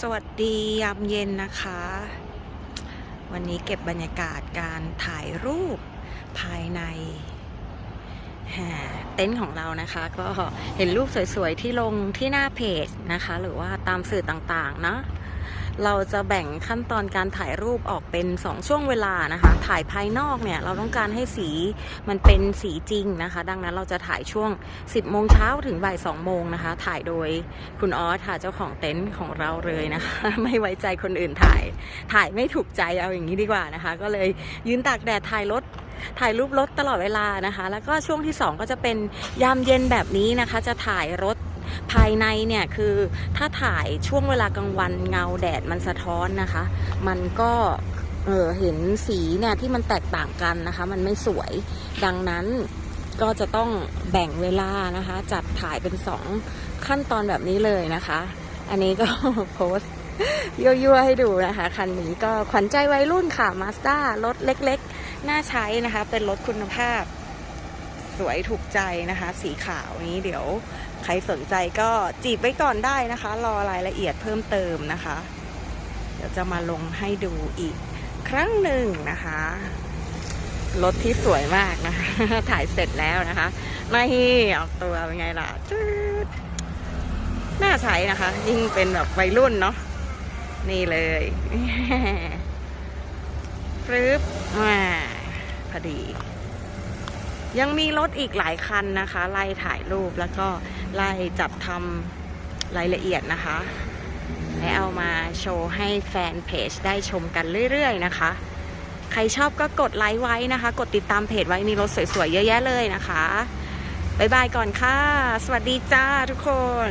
สวัสดียามเย็นนะคะ วันนี้เก็บบรรยากาศการถ่ายรูปภายในแห่เต็นท์ของเรานะคะ ก็เห็นรูปสวยๆ ที่ลงที่หน้าเพจนะคะ หรือว่าตามสื่อต่างๆ เนาะ เราจะแบ่งขั้นตอนการถ่ายรูปออกเป็น 2 ช่วงเวลานะคะ ถ่ายภายนอกเนี่ยเราต้องการให้สีมันเป็นสีจริงนะคะ ดังนั้นเราจะถ่ายช่วง 10โมงเช้าถึงบ่าย2โมงนะคะ ถ่ายโดยคุณออสค่ะเจ้าของเต็นท์ของเราเลยนะคะ ไม่ไว้ใจคนอื่นถ่าย ถ่ายไม่ถูกใจเอาอย่างนี้ดีกว่านะคะ ก็เลยยืนตากแดดถ่ายรถถ่ายรูปรถตลอดเวลานะคะ แล้วก็ช่วงที่ 2 ก็จะเป็นยามเย็นแบบนี้นะคะ จะถ่ายรถ ภายในเนี่ยคือถ้าถ่ายช่วงเวลากลางวันเงาแดดมันสะท้อนนะคะ มันก็เออเห็นสีเนี่ยที่มันแตกต่างกันนะคะ มันไม่สวยดังนั้นก็จะต้องแบ่งเวลานะคะ จัดถ่ายเป็นสองขั้นตอนแบบนี้เลยนะคะ อันนี้ก็โพสต์ยั่วๆให้ดูนะคะ คันนี้ก็ขวัญใจวัยรุ่นค่ะมาสด้ารถเล็กๆ น่าใช้นะคะ เป็นรถคุณภาพ สวยถูกใจนะคะ สีขาวนี้เดี๋ยวใครสนใจก็จีบไว้ก่อนได้นะคะ รอรายละเอียดเพิ่มเติมนะคะ เดี๋ยวจะมาลงให้ดูอีกครั้งหนึ่งนะคะรถที่สวยมากนะคะ ถ่ายเสร็จแล้วนะคะไม่ออกตัวเป็นไงล่ะจืดน่าใช้นะคะ ยิ่งเป็นแบบวัยรุ่นเนาะนี่เลยฟรึบมาพอดี ยังมีรถอีกหลายคันนะคะ ไล่ถ่ายรูปแล้วก็ไล่จับทำรายละเอียดนะคะ และเอามาโชว์ให้แฟนเพจได้ชมกันเรื่อยๆนะคะ ใครชอบก็กดไลค์ไว้นะคะ กดติดตามเพจไว้มีรถสวยๆเยอะแยะเลยนะคะบ๊ายบายก่อนค่ะ สวัสดีจ้าทุกคน